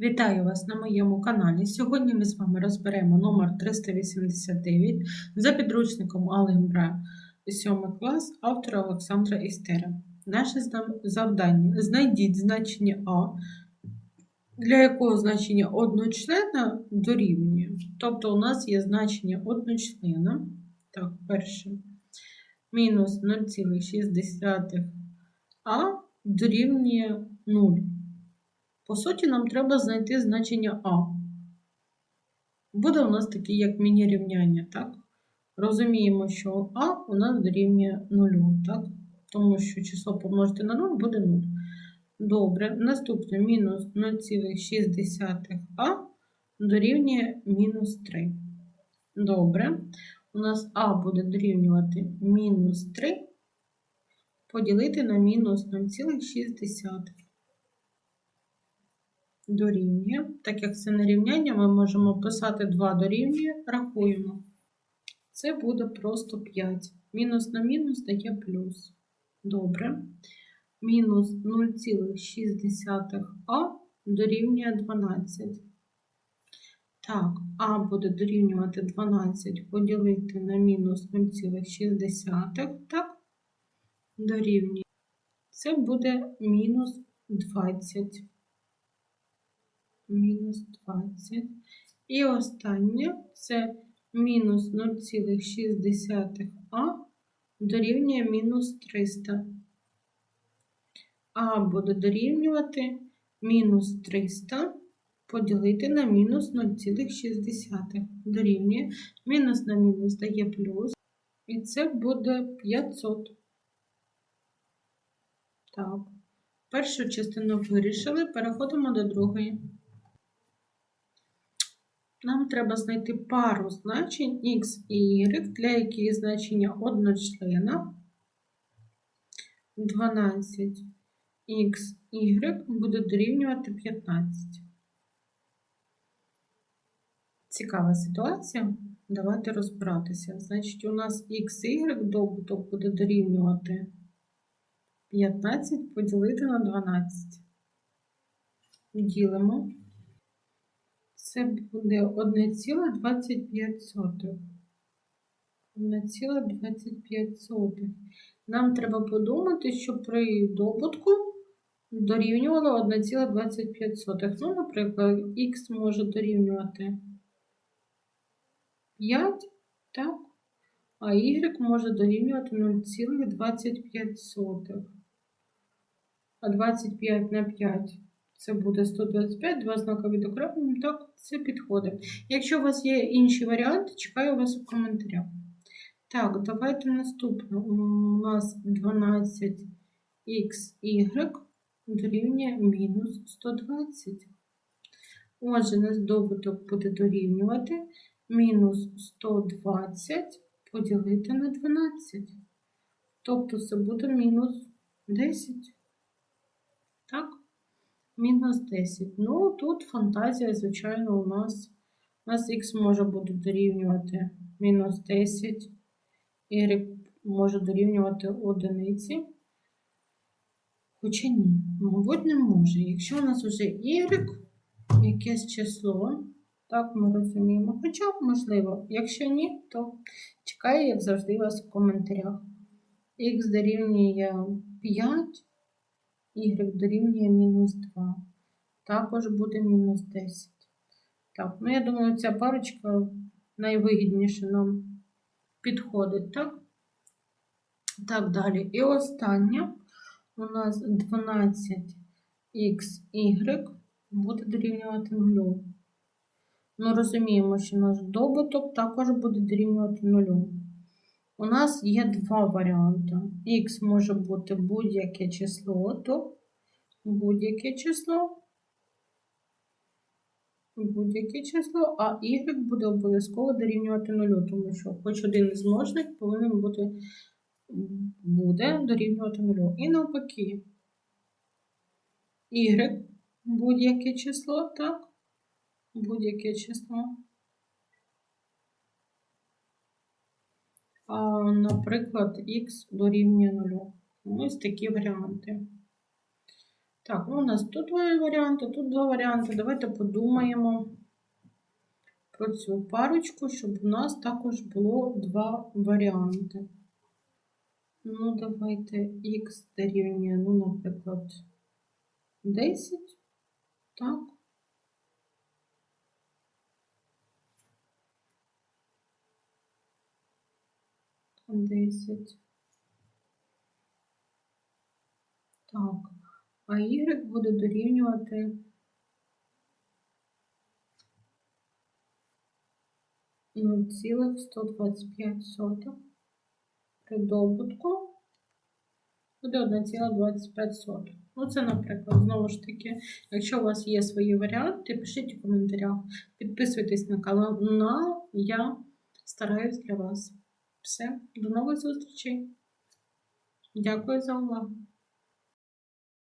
Вітаю вас на моєму каналі. Сьогодні ми з вами розберемо номер 389 за підручником Алгебра 7 клас автора Олександра Істера. Наше завдання знайдіть значення А, для якого значення одночлена дорівнює. Тобто у нас є значення одночлена. Так, перше. Мінус 0,6 А дорівнює 0. По суті, нам треба знайти значення А. Буде у нас таке, як міні-рівняння, так? Розуміємо, що А у нас дорівнює 0, так? Тому що число помножити на 0 буде 0. Добре, наступне мінус 0,6А дорівнює мінус 3. Добре. У нас А буде дорівнювати мінус 3 поділити на мінус 0,6 дорівнює. Так як це не рівняння, ми можемо писати 2 дорівнює, рахуємо. Це буде просто 5. Мінус на мінус дає плюс. Добре. Мінус 0,6а дорівнює 12. Так, А буде дорівнювати 12 поділити на мінус 0,6, так? Дорівнює. Це буде мінус 20 мінус 20. І останнє це мінус 0,6а дорівнює мінус 300. А буде дорівнювати мінус 300 поділити на мінус 0,6. Дорівнює. Мінус на мінус дає плюс. І це буде 500. Так. Першу частину вирішили, переходимо до другої. Нам треба знайти пару значень x і y, для яких значення одночлена 12 x y буде дорівнювати 15. Цікава ситуація. Давайте розбиратися. Значить, у нас x і y добуток буде дорівнювати 15 поділити на 12. Ділимо. Це буде 1,25. 1,25. Нам треба подумати, що при добутку дорівнювало 1,25. Ну, наприклад, х може дорівнювати 5, так? А y може дорівнювати 0,25. А 25 на 5 це буде 125, два знака відокремлення. Так, це підходить. Якщо у вас є інші варіанти, чекаю вас у коментарях. Так, давайте наступне. У нас 12х дорівнює мінус 120. Отже, наш добуток буде дорівнювати мінус 120 поділити на 12. Тобто це буде мінус 10. Так? Мінус 10. Ну, тут фантазія, звичайно, у нас. У нас х може бути дорівнювати мінус 10, y може дорівнювати одиниці. Хоча ні, мабуть, не може. Якщо у нас вже y, якесь число, так ми розуміємо. Хоча, можливо, якщо ні, то чекаю, як завжди, вас в коментарях. Х дорівнює 5 y дорівнює мінус 2. Також буде мінус 10. Так, ну я думаю, ця парочка найвигідніше нам підходить, так? Так, далі. І останнє у нас 12xy буде дорівнювати 0. Ми розуміємо, що наш добуток також буде дорівнювати 0. У нас є два варіанти. Х може бути будь-яке число, то будь-яке число, будь-яке число, а y буде обов'язково дорівнювати 0, тому що хоч один із множник повинен бути буде дорівнювати 0. І навпаки, y будь-яке число, так? Будь-яке число. А, наприклад, х дорівнює 0. Ось такі варіанти. Так, ну у нас тут два варіанти, тут два варіанти. Давайте подумаємо про цю парочку, щоб у нас також було два варіанти. Ну, давайте х дорівнює, ну, наприклад, 10. Так. Десять. Так. А y буде дорівнювати 0,125 при добутку буде 1,25. Ну, це, наприклад, знову ж таки, якщо у вас є свої варіанти, пишіть у коментарях. Підписуйтесь на канал, я стараюсь для вас. Все, до нових зустрічей. Дякую за увагу.